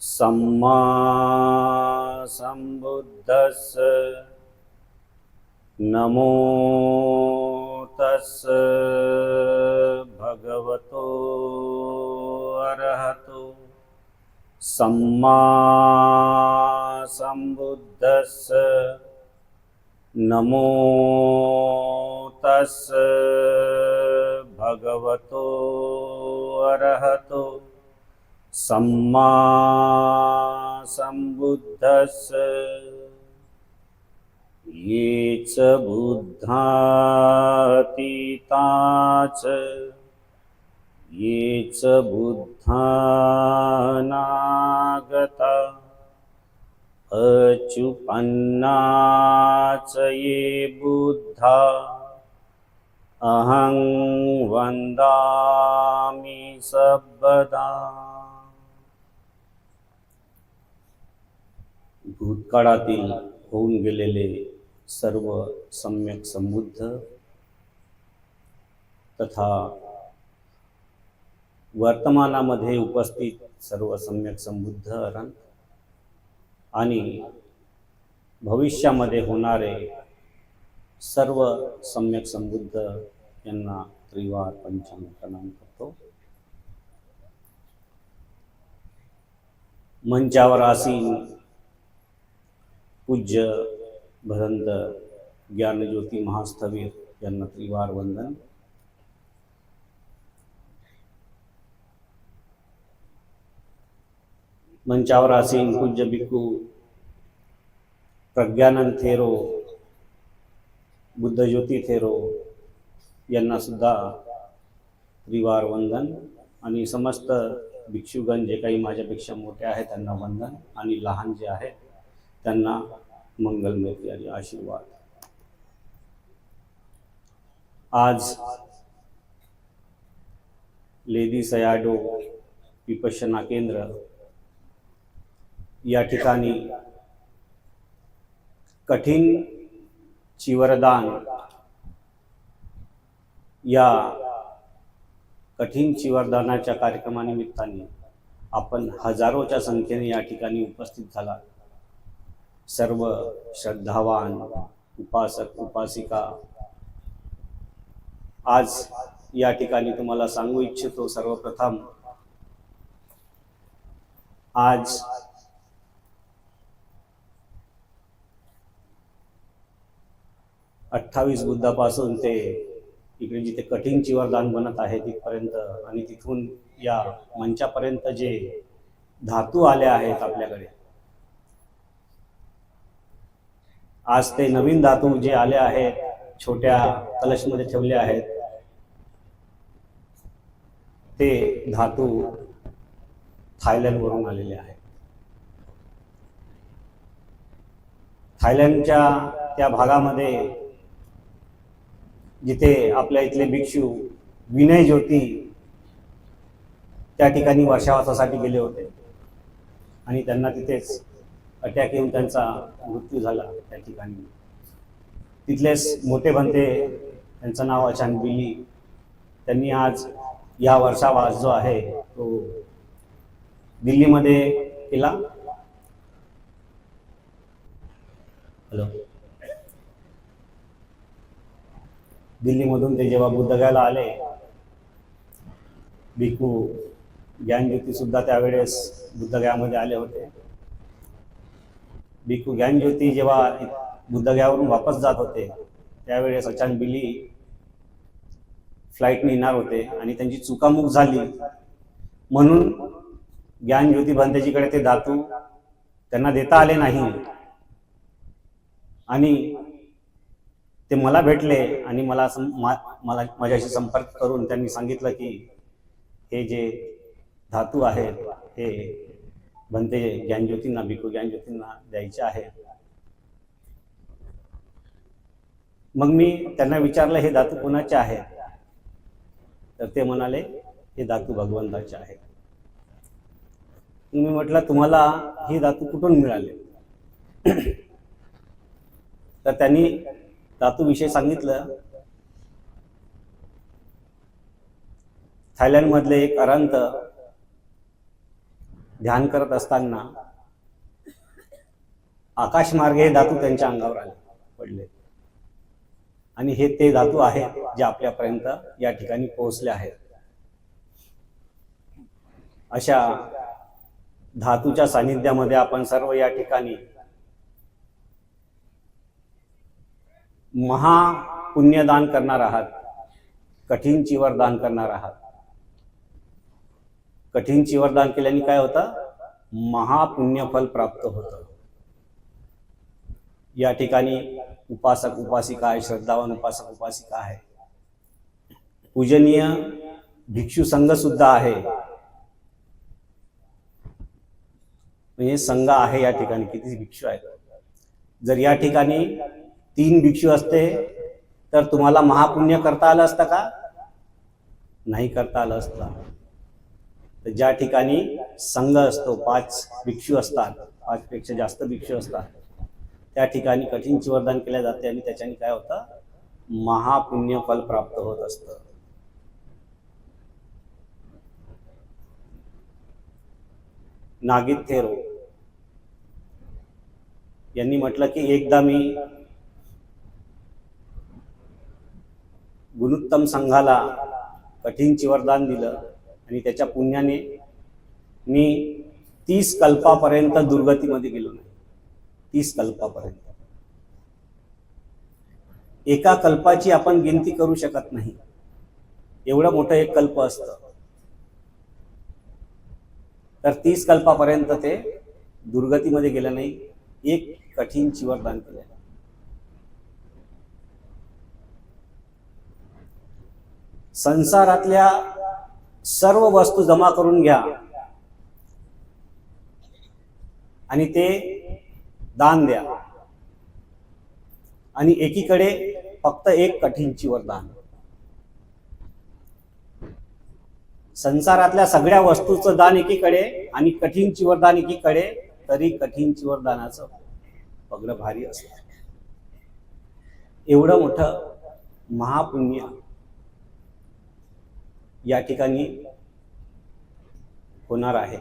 සම්මා සම්බුද්දස්ස නමෝ තස් භගවතෝ අරහතු සම්මා සම්බුද්දස්ස නමෝ තස් භගවතෝ අරහතෝ सम्मा सम्बुद्धस्स ये च बुद्धातीता च। ये च बुद्धानागता। अचुपन्ना च ये बुद्धा। अहं वन्दामि सर्वदा भूतकाळातील होऊन गेलेले सर्व सम्यक समृद्ध तथा वर्तमानामध्ये उपस्थित सर्व सम्यक समृद्ध अरण आणि भविष्यामध्ये होणारे सर्व सम्यक समृद्ध यांना त्रिवार पंचांग प्रणाम करतो. मंचावर आसीन पूज्य भदंत ज्ञानज्योती महास्थवीर यांना त्रिवार वंदन. मंचावर आसीन पूज्य भिक्खू प्रज्ञानंद थेरो बुद्धज्योती थेरो यांना सुद्धा त्रिवार वंदन. आणि समस्त भिक्षुगण जे काही माझ्यापेक्षा मोठे आहेत त्यांना वंदन. आणि लहान जे आहेत त्यांना मंगलमैत्री आणि आशीर्वाद. आज लेदी सयाडो विपशना केंद्र या ठिकाणी कठीण चिवरदान या कठीण चिवरदानाच्या कार्यक्रमानिमित्ताने आपण हजारोच्या संख्येने या ठिकाणी उपस्थित झाला सर्व श्रद्धावान उपासक उपासिका आज या ठिकाणी तुम्हाला सांगू इच्छितो सर्वप्रथम आज अठ्ठावीस बुद्धापासून ते इकडे जिथे कठीण चिवरदान बनत आहे तिथपर्यंत आणि तिथून या मंचापर्यंत जे धातू आले आहेत आपल्याकडे आज ते नवीन धातू जे आले आहेत छोट्या कलशमध्ये ठेवले आहेत ते धातू थायलंडवरून आलेले आहेत. थायलंडच्या त्या भागामध्ये जिथे आपल्या इथले भिक्षू विनय ज्योती त्या ठिकाणी वर्षावासासाठी गेले होते. आणि त्यांना तिथेच अटॅक येऊन त्यांचा मृत्यू झाला त्या ठिकाणी. तिथलेच मोठे बनते त्यांचं नाव अचान बिली त्यांनी आज या वर्षावास जो आहे तो दिल्लीमध्ये केला. हॅलो. दिल्लीमधून ते जेव्हा बुद्धगयाला आले भिकू ज्ञानज्योती सुद्धा त्यावेळेस बुद्धगयामध्ये आले होते. भिकू ज्ञानज्योती जेव्हा बुद्धगयावरून वापस जात होते त्यावेळेस अचानक बिली फ्लाईटने येणार होते आणि त्यांची चुकामुक झाली. म्हणून ज्ञानज्योती भंतेजीकडे ते धातू त्यांना देता आले नाही. आणि ते मला भेटले आणि मला मला माझ्याशी संपर्क करून त्यांनी सांगितलं की हे जे धातू आहेत हे भंते ज्ञानज्योतींना भिकू ज्ञानज्योतींना द्यायचे आहे. मग मी त्यांना विचारलं हे धातू कोणाचे आहे तर ते म्हणाले हे धातू भगवंताचे आहे मी म्हटलं तुम्हाला ही धातू कुठून मिळाले? तर त्यांनी धातूविषयी सांगितलं थायलंडमधले एक अरांत ध्यान करत असताना आकाशमार्गे हे धातू त्यांच्या अंगावर आले पडले. आणि हे ते धातू आहेत जे आपल्यापर्यंत या ठिकाणी पोहोचले आहेत. अशा धातूच्या सानिध्यामध्ये आपण सर्व या ठिकाणी महापुण्यदान करणार आहात कठीण चिवर दान करणार आहात. कठीण चिवर दान केल्याने काय होतं? महापुण्यफल प्राप्त होतं. या ठिकाणी उपासक उपासिका आहे श्रद्धावान उपासक उपासिका आहे. पूजनीय भिक्षू संघ सुद्धा आहे. म्हणजे संघ आहे या ठिकाणी किती भिक्षू आहेत? जर या ठिकाणी तीन भिक्षू असते तर तुम्हाला महापुण्य करता आलं असतं का? नाही करता आलं असतं. तर ज्या ठिकाणी संघ असतो पाच भिक्षू असतात पाचपेक्षा जास्त भिक्षू असतात त्या ठिकाणी कठीण चिवरदान केल्या जाते आणि त्याच्याने काय होतं? महापुण्य फल प्राप्त होत असतं. नागित थेरो यांनी म्हटलं की एकदा मी गुणोत्तम संघाला कठीण चिवरदान दिलं आणि त्याच्या पुण्याने मी तीस कल्पापर्यंत दुर्गतीमध्ये गेलो नाही. तीस कल्पापर्यंत. एका कल्पाची आपण गिनती करू शकत नाही. एवढं मोठं एक कल्प असतं. तर तीस कल्पापर्यंत ते दुर्गतीमध्ये गेलं नाही. एक कठीण चिवरदान केलं संसारातल्या सर्व वस्तू जमा करून घ्या. आणि ते दान द्या. आणि एकीकडे फक्त एक कठीणची वरदान संसारातल्या सगळ्या वस्तूचं दान एकीकडे आणि कठीणची वरदान एकीकडे तरी कठीणची वरदानाचं पगडं भारी असत. एवढं मोठं महापुण्य या ठिकाणी होणार आहे.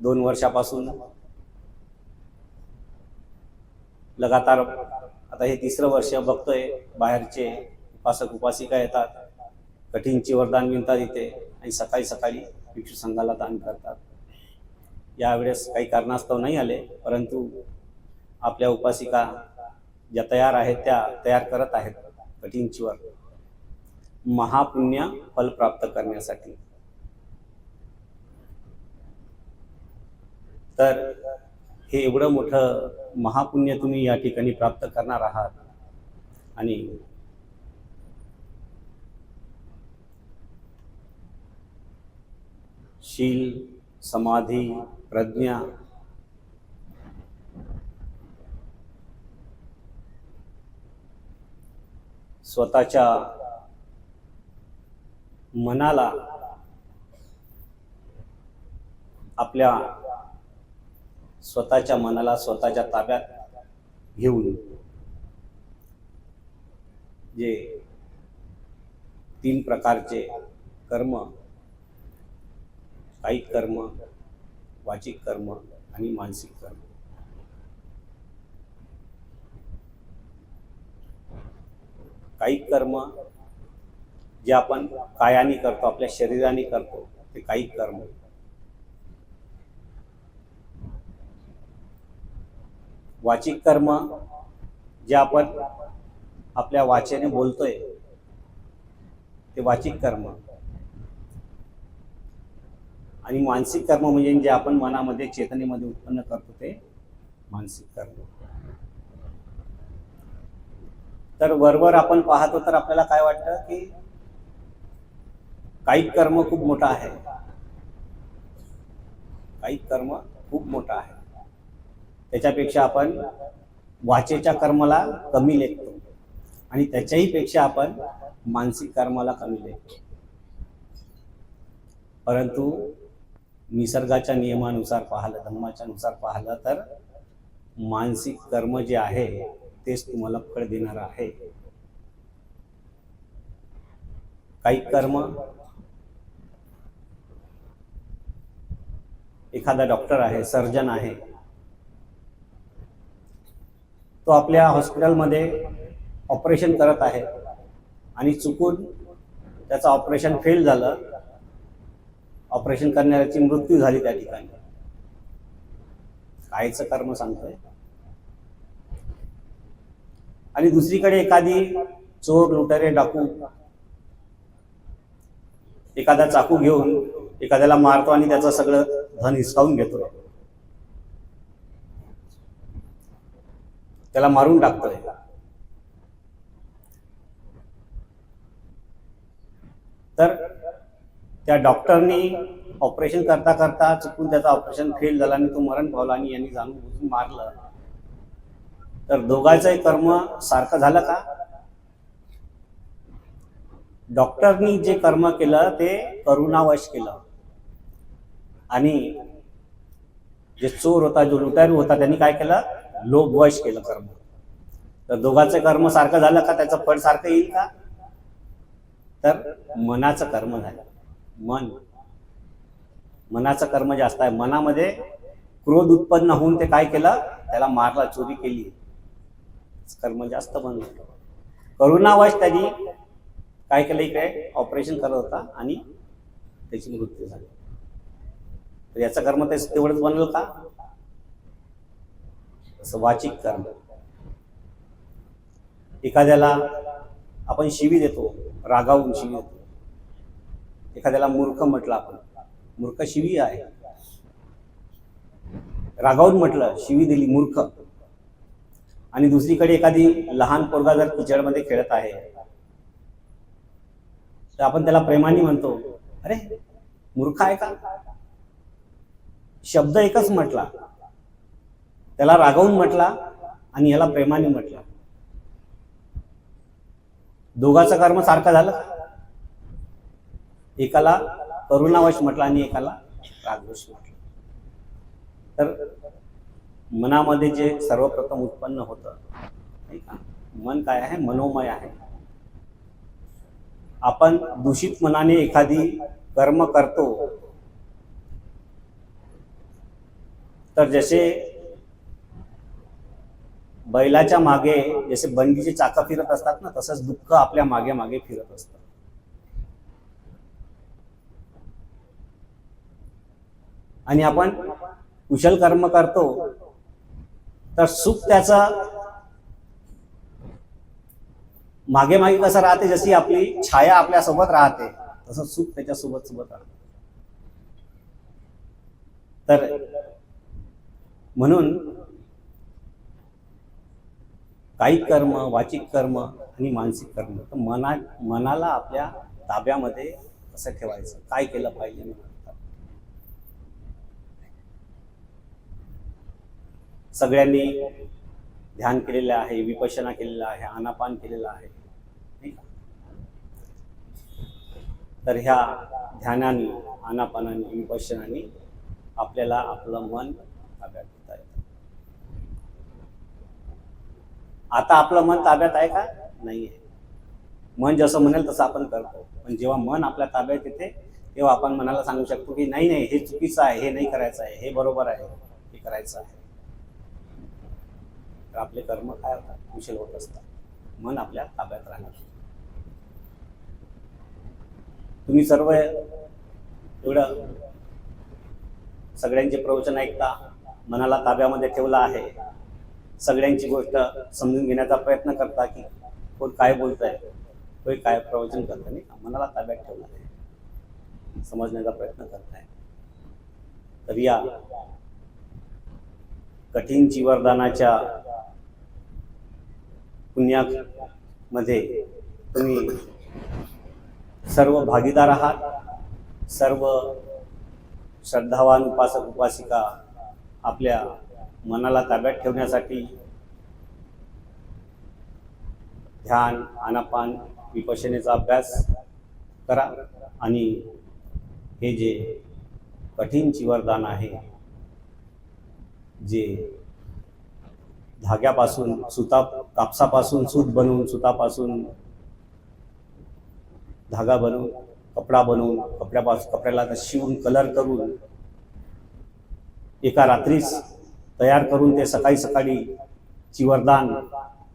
दोन वर्षापासून लगातार आता हे तिसरं वर्ष बघतोय. बाहेरचे उपासक उपासिका येतात. कठीणची वरदान मिळतात इथे आणि सकाळी सकाळी भिक्षू संघाला दान करतात. यावेळेस काही कारणास्तव नाही आले परंतु आपल्या उपासिका ज्या तयार आहेत त्या तयार करत आहेत. कठीणचीवर महापुण्य फल प्राप्त करण्यासाठी. तर हे एवढं मोठं महापुण्य तुम्ही या ठिकाणी प्राप्त करणार आहात. आणि शील समाधी प्रज्ञा स्वतःच्या मनाला आपल्या स्वतःच्या मनाला स्वतःच्या ताब्यात घेऊन जे तीन प्रकारचे कर्म कायिक कर्म वाचिक कर्म आणि मानसिक कर्म. कायिक कर्म जे आपण कायाने करतो आपल्या शरीराने करतो ते काही कर्म. वाचिक कर्म जे आपण आपल्या वाचेने बोलतोय ते वाचिक कर्म. आणि मानसिक कर्म म्हणजे जे आपण मनामध्ये चेतनेमध्ये उत्पन्न करतो ते मानसिक कर्म. तर वरवर आपण पाहतो तर आपल्याला काय वाटतं की काही कर्म खूप मोठा आहे. काही कर्म खूप मोठा आहे. त्याच्यापेक्षा आपण वाचेच्या कर्माला कमी लेखतो. आणि त्याच्याही पेक्षा आपण मानसिक कर्माला कमी लेखतो. परंतु निसर्गाच्या नियमानुसार पाहिलं धर्माच्या नुसार पाहिलं तर मानसिक कर्म जे आहे तेच तुम्हाला फळ देणार आहे. काही कर्म एखादा डॉक्टर आहे सर्जन आहे. तो आपल्या हॉस्पिटलमध्ये ऑपरेशन करत आहे आणि चुकून त्याचं ऑपरेशन फेल झालं. ऑपरेशन करणाऱ्याची मृत्यू झाली त्या ठिकाणी. कायचं कर्म सांगतोय. आणि दुसरीकडे एखादी चोर लुटारे डाकू एखादा चाकू घेऊन एखाद्याला मारतो आणि त्याचं सगळं धन हिसकावून घेतोय. त्याला मारून टाकतोय. तर त्या डॉक्टरनी ऑपरेशन करता करता चुकून त्याचा ऑपरेशन फेल झाला आणि तो मरण पावला आणि यांनी जाणून बुजून मारलं. तर दोघांचंही कर्म सारखं झालं का? डॉक्टरनी जे कर्म केलं ते करुणावश केलं. आणि जे चोर होता जो लुटारू होता त्यांनी काय केलं? लोभवश केलं कर्म. तर दोघांचं कर्म सारखं झालं का? त्याचं फळ सारखं येईल का? तर मनाचं कर्म झालं. मन. मनाचं कर्म जास्त आहे. मनामध्ये क्रोध उत्पन्न होऊन ते काय केलं? त्याला मारला चोरी केली. कर्म जास्त बनलं. करुणावश त्यांनी काय केलं इकडे? ऑपरेशन करत होता आणि त्याची मृत्यू झाली. तर याचं कर्म ते तेवढंच बनल का? असं वाचिक कर्म. एखाद्याला आपण शिवी देतो रागावून शिवी देतो. एखाद्याला मूर्ख म्हटलं आपण. मूर्ख शिवी आहे. रागावून म्हटलं शिवी दिली मूर्ख. आणि दुसरीकडे एखादी लहान पोरगा जर किचडमध्ये खेळत आहे तर आपण त्याला प्रेमाने म्हणतो अरे मूर्ख आहे का? शब्द एकच म्हटला. त्याला रागावून म्हटला आणि याला प्रेमाने म्हटला. दोघाचं कर्म सारखं झालं. एकाला करुणावश म्हटला आणि एकाला रागवश म्हटलं. तर मनामध्ये जे सर्वप्रथम उत्पन्न होतं मन काय आहे? मनोमय आहे. आपण दूषित मनाने एखादी कर्म करतो तर जसे बैलाच्या मागे जसे बंदीची चाकं फिरत असतात ना तसंच दुःख आपल्या मागे मागे फिरत असतात आणि आपण कुशल कर्म करतो तर सुख त्याचा मागे मागे कसं राहते जशी आपली छाया आपल्यासोबत राहते तसं सुख त्याच्या सोबत सोबत राहते. तर म्हणून कायिक कर्म वाचिक कर्म आणि मानसिक कर्म तर मना मनाला आपल्या ताब्यामध्ये कसं ठेवायचं? काय केलं पाहिजे? सगळ्यांनी ध्यान केलेलं आहे विपशना केलेलं आहे आनापान केलेलं आहे तर ह्या ध्यानाने आनापानाने विपशनाने आपल्याला आपलं मन ताब्यात घेता येतं आता आपलं मन ताब्यात आहे का? नाही आहे मन जसं म्हणेल तसं आपण करतो. पण जेव्हा मन आपल्या ताब्यात येते तेव्हा आपण मनाला सांगू शकतो की नाही नाही हे चुकीचं आहे हे नाही करायचं आहे हे बरोबर आहे हे करायचं आहे. तर आपले कर्म काय होतात? कुशल होत असतात. मन आपल्या ताब्यात राहणार. तुम्ही सर्व एवढं सगळ्यांचे प्रवचन ऐकता मनाला ताब्यामध्ये ठेवलं आहे. सगळ्यांची गोष्ट समजून घेण्याचा प्रयत्न करता की कोण काय बोलत आहे कोणी काय प्रवचन करतं नाही मनाला ताब्यात ठेवणार आहे. समजण्याचा प्रयत्न करत आहे तर या कठीण जीवरदानाच्या पुण्यामध्ये तुम्ही सर्व भागीदार आहात सर्व श्रद्धावान उपासक उपासिका आपल्या मनाला ताब्यात ठेवण्यासाठी ध्यान आनापान विपशनेचा अभ्यास करा आणि हे जे कठीण चिवरदान आहे जे धाग्यापासून सुता कापसापासून सूत बनवून सुतापासून धागा बनवून कपडा बनवून कपड्यापासून कपड्याला शिवून कलर करून एका रात्रीच तयार करून ते सकाळी सकाळी चिवरदान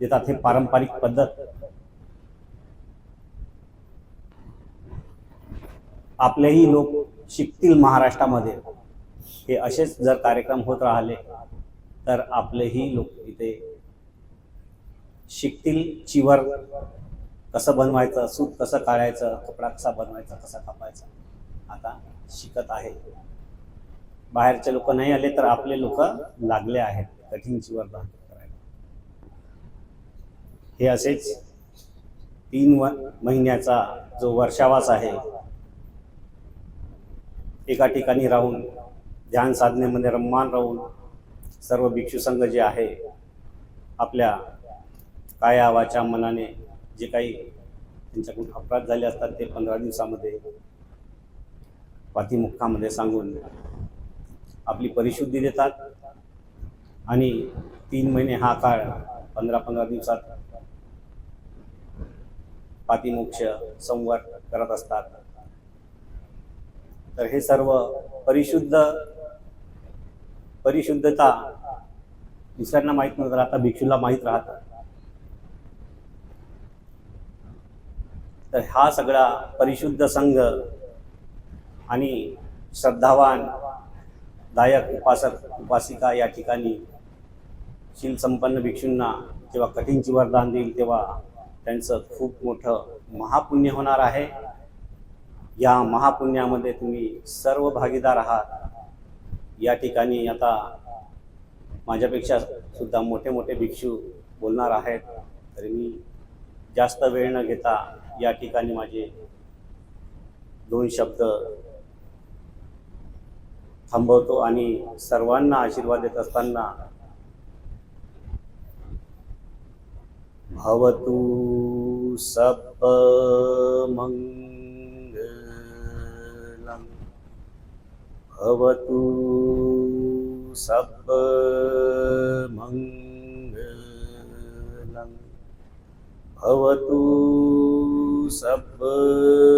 देतात हे पारंपरिक पद्धत. आपलेही लोक शिकतील महाराष्ट्रामध्ये. हे असेच जर कार्यक्रम होत राहिले तर आपलेही लोक इथे शिकतील. चिवर कसं बनवायचं सूत कसं काढायचं कपडा कसा बनवायचा कसा कापायचा आता शिकत आहे. बाहेरचे लोक नाही आले तर आपले लोक लागले आहेत. कठीण जीवन करायला. हे असेच तीन व महिन्याचा जो वर्षावास आहे एका ठिकाणी राहून ध्यान साधनेमध्ये रममान राहून सर्व भिक्षू संघ जे आहे आपल्या काया वाचा मनाने जे काही त्यांच्याकडून अपराध झाले असतात ते पंधरा दिवसामध्ये पातीमुखामध्ये सांगून आपली परिशुद्धी देतात. आणि तीन महिने हा काळ पंधरा पंधरा दिवसात पातिमोक्ष संवर करत असतात. तर हे सर्व परिशुद्ध परिशुद्धता दुसऱ्यांना माहीत नव्हतं आता भिक्षूला माहीत राहतं. तर हा सगळा परिशुद्ध संघ आणि श्रद्धावान दायक उपासक उपासिका या ठिकाणी शीलसंपन्न भिक्षूंना जेव्हा कठीण वरदान देईल तेव्हा त्यांचं खूप मोठं महापुण्य होणार आहे. या महापुण्यामध्ये तुम्ही सर्व भागीदार आहात. या ठिकाणी आता माझ्यापेक्षा सुद्धा मोठे मोठे भिक्षू बोलणार आहेत. तरी मी जास्त वेळ न घेता या ठिकाणी माझे दोन शब्द थांबवतो आणि सर्वांना आशीर्वाद देत असताना भवतु सप्पमङ्गलम् भवतु सप्पमङ्गलम् भवतु सप्पमङ्गलम्